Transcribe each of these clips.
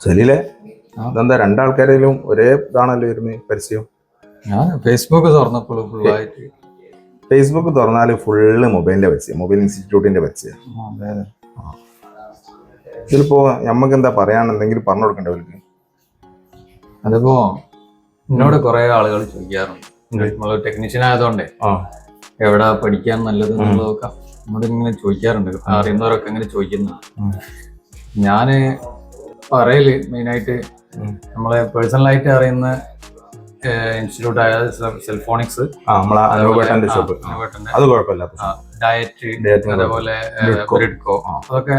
സലീലെ എന്താ രണ്ടാൾക്കാരെങ്കിലും ഒരേ ഇതാണല്ലോ ഇരുന്ന് പരസ്യം? ഞാൻ ഫേസ്ബുക്ക് തുറന്നപ്പോൾ ഫുള്ളായിട്ട്. ഫേസ്ബുക്ക് തുറന്നാൽ ഫുള്ള് മൊബൈലിന്റെ പരസ്യം മൊബൈൽ ഇൻസ്റ്റിറ്റ്യൂട്ടിന്റെ പരസ്യം. ഇതിലിപ്പോ നമുക്ക് എന്താ പറയാണെന്നെങ്കിലും പറഞ്ഞു കൊടുക്കണ്ടേ അവർക്ക് അതിപ്പോ എന്നോട് കുറെ ആളുകൾ ചോദിക്കാറുണ്ട്. നമ്മൾ ടെക്നീഷ്യൻ ആയതുകൊണ്ടേ എവിടാ പഠിക്കാൻ നല്ലത് എന്നുള്ളതൊക്കെ എന്നോട് ഇങ്ങനെ ചോദിക്കാറുണ്ട്. അറിയുന്നവരൊക്കെ ഇങ്ങനെ ചോദിക്കുന്നുണ്ട് ഉം. ഞാൻ പറയൽ മെയിനായിട്ട്. നമ്മളെ പേഴ്സണലായിട്ട് അറിയുന്ന ഇൻസ്റ്റിറ്റ്യൂട്ട് ആയ സെൽഫോണിക്സ്. ഷോപ്പ്. അത് കുഴപ്പമില്ല ഡയറ്റ് Diet അതേപോലെ ബ്രിഡ്കോ. അതൊക്കെ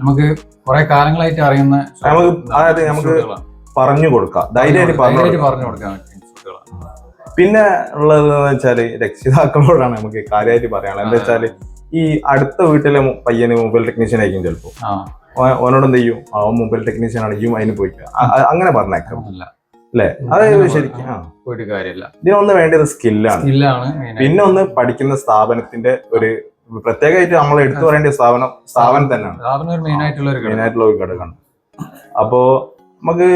നമുക്ക് കുറെ കാലങ്ങളായിട്ട് അറിയുന്ന നമുക്ക് അതായത് നമുക്ക് പറഞ്ഞു കൊടുക്കാം. ധൈര്യമായിട്ട് പറഞ്ഞു കൊടുക്കാം. കൊടുക്കാൻ പിന്നെ ഉള്ളത് വെച്ചാൽ രക്ഷിതാക്കളോടാണ് നമുക്ക് കാര്യമായിട്ട് പറയാനുള്ളത്. എന്താ വെച്ചാൽ ഈ അടുത്ത വീട്ടിലെ പയ്യന് മൊബൈൽ ടെക്നീഷ്യൻ ആയിരിക്കും ചിലപ്പോ ഓനോട് എന്ത് ചെയ്യും? അവൻ മൊബൈൽ ടെക്നീഷ്യൻ ആണ്. ഇയും അതിന് പോയിക്കുക അങ്ങനെ പറഞ്ഞേക്കാം. അല്ല? അത് ശരിക്കും ഒരു കാര്യമില്ല. ഇതിനൊന്ന് വേണ്ടത് സ്കില്ലാണ് സ്കില്ലാണ് പിന്നെ ഒന്ന് പഠിക്കുന്ന സ്ഥാപനത്തിന്റെ ഒരു പ്രത്യേകമായിട്ട് നമ്മൾ എടുത്തു പറയേണ്ട സ്ഥാപനം സ്ഥാപനം തന്നെയാണ്. മെയിൻ ആയിട്ടുള്ള ഒരു ഘടകമാണ്. അപ്പോ നമുക്ക്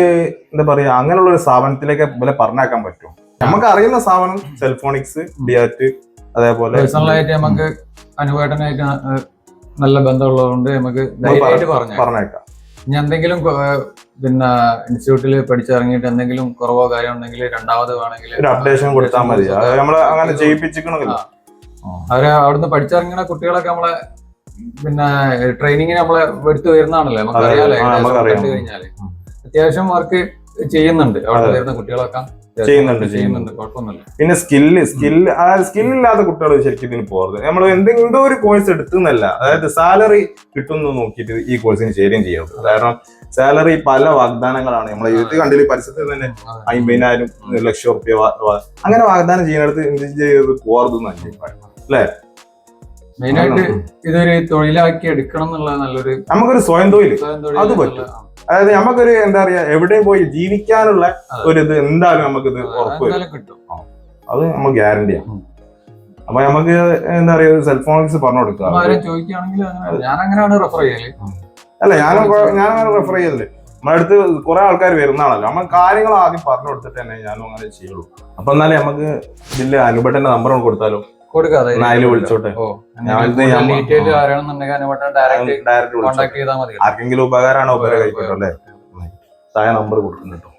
എന്താ പറയാ അങ്ങനെയുള്ള ഒരു സ്ഥാപനത്തിലേക്ക് ഇവരെ പറഞ്ഞേക്കാൻ പറ്റും നമുക്ക് അറിയുന്ന സ്ഥാപനം സെൽഫോണിക്സ് ഡിയാറ്റ് അതേപോലെ പേഴ്സണലായിട്ട് നമുക്ക് അനുവേട്ടനായിട്ട് നല്ല ബന്ധമുള്ളതുകൊണ്ട് നമുക്ക് ധൈര്യമായിട്ട് പറഞ്ഞേക്കാം. ഇനി എന്തെങ്കിലും പിന്നെ ഇൻസ്റ്റിറ്റ്യൂട്ടിൽ പഠിച്ചിറങ്ങിയിട്ട് എന്തെങ്കിലും കുറവോ കാര്യം ഉണ്ടെങ്കിൽ രണ്ടാമത് വേണമെങ്കിൽ ഒരു അപ്ഡേഷൻ കൊടുത്താൽ മതി. അത് നമ്മളെ അങ്ങനെ ചെയ്യിപ്പിച്ചിക്കണമെങ്കിൽ അവരെ അവിടുന്ന് പഠിച്ചിറങ്ങുന്ന കുട്ടികളൊക്കെ നമ്മളെ പിന്നെ ട്രെയിനിങ്ങിന് നമ്മളെ എടുത്തു വരുന്നതാണല്ലോ. നമുക്ക് അറിയാലോ കഴിഞ്ഞാൽ അത്യാവശ്യം വർക്ക് ചെയ്യുന്നുണ്ട് അവിടെ വരുന്ന കുട്ടികളൊക്കെ. ചെയ്യുന്നുണ്ട്, ചെയ്യുന്നുണ്ട് കുഴപ്പമൊന്നുമില്ല. പിന്നെ സ്കില്ല് സ്കില്ല് ആ സ്കില്ലില്ലാത്ത കുട്ടികൾ ശരിക്കും ഇതിന് പോകരുത്. നമ്മൾ എന്തെങ്കിലും എന്തോ ഒരു കോഴ്സ് എടുത്തുന്നല്ല. അതായത് സാലറി കിട്ടുന്നു നോക്കിയിട്ട് ഈ കോഴ്സിന് ചേരുകയും ചെയ്യരുത്. കാരണം സാലറി പല വാഗ്ദാനങ്ങളാണ്. നമ്മളെ ഇത് കണ്ടില്ല പരിസരത്ത് തന്നെ അമ്പതിനായിരം ലക്ഷം റുപ്യ അങ്ങനെ വാഗ്ദാനം ചെയ്യുന്നിടത്ത് എന്ത് ചെയ്ത് പോകരുത് അല്ലേ? മെയിനായിട്ട് ഇതൊരു തൊഴിലാക്കി എടുക്കണം എന്നുള്ള നല്ലൊരു നമുക്കൊരു സ്വയം തൊഴിൽ അത് പറ്റും. അതായത് നമുക്കൊരു എന്താ പറയാ എവിടെയും പോയി ജീവിക്കാനുള്ള ഒരു ഇത് എന്തായാലും നമുക്കിത് ഇത് ഉറപ്പ് കിട്ടും. അത് നമ്മൾ ഗ്യാരണ്ടിയാണ്. അപ്പൊ നമുക്ക് എന്താ പറയാ സെൽഫോണിക്സ് പറഞ്ഞു കൊടുക്കുക ഞാൻ അല്ല ഞാനും ഞാൻ അങ്ങനെ റെഫർ ചെയ്തില്ല നമ്മുടെ അടുത്ത് കുറെ ആൾക്കാർ വരുന്നതാണല്ലോ നമ്മൾ കാര്യങ്ങൾ ആദ്യം പറഞ്ഞു കൊടുത്തിട്ട് തന്നെ ഞാനും അങ്ങനെ ചെയ്യുള്ളൂ. അപ്പൊ എന്നാലേ നമുക്ക് ഇതിൽ അനുബട്ടന്റെ നമ്പർ കൊടുത്താലോ? കൊടുക്കാതെ വിളിച്ചോട്ടെ. ഡീറ്റെയിൽ ഡയറക്റ്റ് ഡയറക്റ്റ് കോൺടാക്ട് ചെയ്താൽ മതി ആർക്കെങ്കിലും ഉപകാരമാണോ ഉപകാരം കഴിക്കട്ടോ അല്ലേ? താഴെ നമ്പർ കൊടുക്കുന്നുട്ടോ